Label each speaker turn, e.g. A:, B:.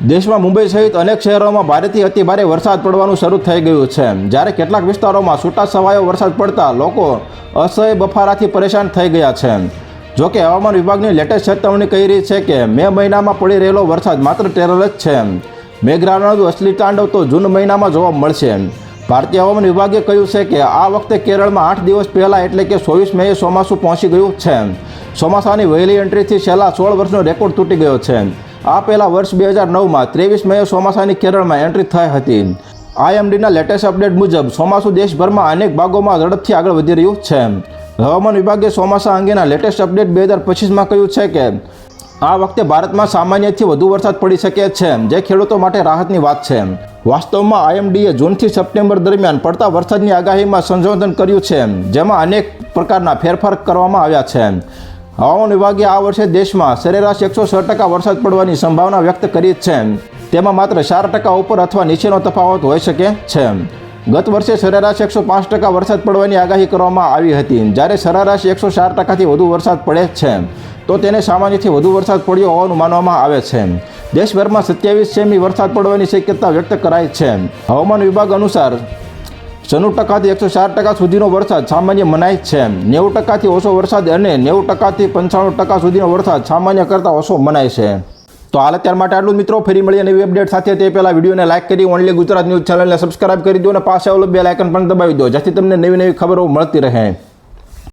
A: દેશમાં મુંબઈ સહિત અનેક શહેરોમાં ભારેથી અતિભારે વરસાદ પડવાનું શરૂ થઈ ગયું છે. જ્યારે કેટલાક વિસ્તારોમાં છૂટા છવાયો વરસાદ પડતા લોકો અસહ્ય બફારાથી પરેશાન થઈ ગયા છે. જો કે હવામાન વિભાગની લેટેસ્ટ ચેતવણી કહી રહી છે કે મે મહિનામાં પડી રહેલો વરસાદ માત્ર ટેરર જ છે. મેઘરાજાનું અસલી તાંડવ તો જૂન મહિનામાં જોવા મળશે. ભારતીય હવામાન વિભાગે કહ્યું છે કે આ વખતે કેરળમાં આઠ દિવસ પહેલાં એટલે કે ચોવીસ મેએ ચોમાસું પહોંચી ગયું છે. ચોમાસાની વહેલી એન્ટ્રીથી છેલ્લા સોળ વર્ષનો રેકોર્ડ તૂટી ગયો છે. આ પહેલાં વર્ષ બે હજાર નવમાં ત્રેવીસ મેએ ચોમાસાની કેરળમાં એન્ટ્રી થઈ હતી. આઈએમડીના લેટેસ્ટ અપડેટ મુજબ ચોમાસું દેશભરમાં અનેક ભાગોમાં ઝડપથી આગળ વધી રહ્યું છે. હવામાન વિભાગે ચોમાસા અંગેના લેટેસ્ટ અપડેટ બે હજાર પચીસમાં કહ્યું છે કે, આ વખતે ભારતમાં સામાન્યથી વધુ વરસાદ પડી શકે છે, જે ખેડૂતો માટે રાહતની વાત છે. વાસ્તવમાં આઈએમડીએ જૂનથી સપ્ટેમ્બર દરમિયાન પડતા વરસાદની આગાહીમાં સંશોધન કર્યું છે, જેમાં અનેક પ્રકારના ફેરફાર કરવામાં આવ્યા છે. હવામાન વિભાગે આ વર્ષે દેશમાં સરેરાશ એકસો છ ટકા વરસાદ પડવાની સંભાવના વ્યક્ત કરી છે. તેમાં માત્ર ચાર ટકા ઉપર અથવા નીચેનો તફાવત હોઈ શકે છે. ગત વર્ષે સરેરાશ એકસો પાંચ ટકા વરસાદ પડવાની આગાહી કરવામાં આવી હતી. જ્યારે સરેરાશ એકસો ચાર ટકાથી વધુ વરસાદ પડે છે, તો તેને સામાન્યથી વધુ વરસાદ પડ્યો હોવાનું માનવામાં આવે છે. દેશભરમાં સત્યાવીસ સેમી વરસાદ પડવાની શક્યતા વ્યક્ત કરાઈ છે. હવામાન વિભાગ અનુસાર છન્નું ટકાથી એકસો ચાર ટકા સુધીનો વરસાદ સામાન્ય મનાય છે. નેવું ટકાથી ઓછો વરસાદ અને નેવું ટકાથી પંચાણું ટકા સુધીનો વરસાદ સામાન્ય કરતાં ઓછો મનાય છે. તો હાલ અત્યાર માટે આટલું મિત્રો. ફરી મળીએ નવી અપડેટ સાથે. તે પહેલાં વિડીયોને લાઇક કરી ઓનલી ગુજરાત ન્યૂઝ ચેનલને સબસ્ક્રાઇબ કરી દો અને પાસે આવેલું બે લાઇકન પણ દબાવી દો, જેથી તમને નવી નવી ખબરો મળતી રહે.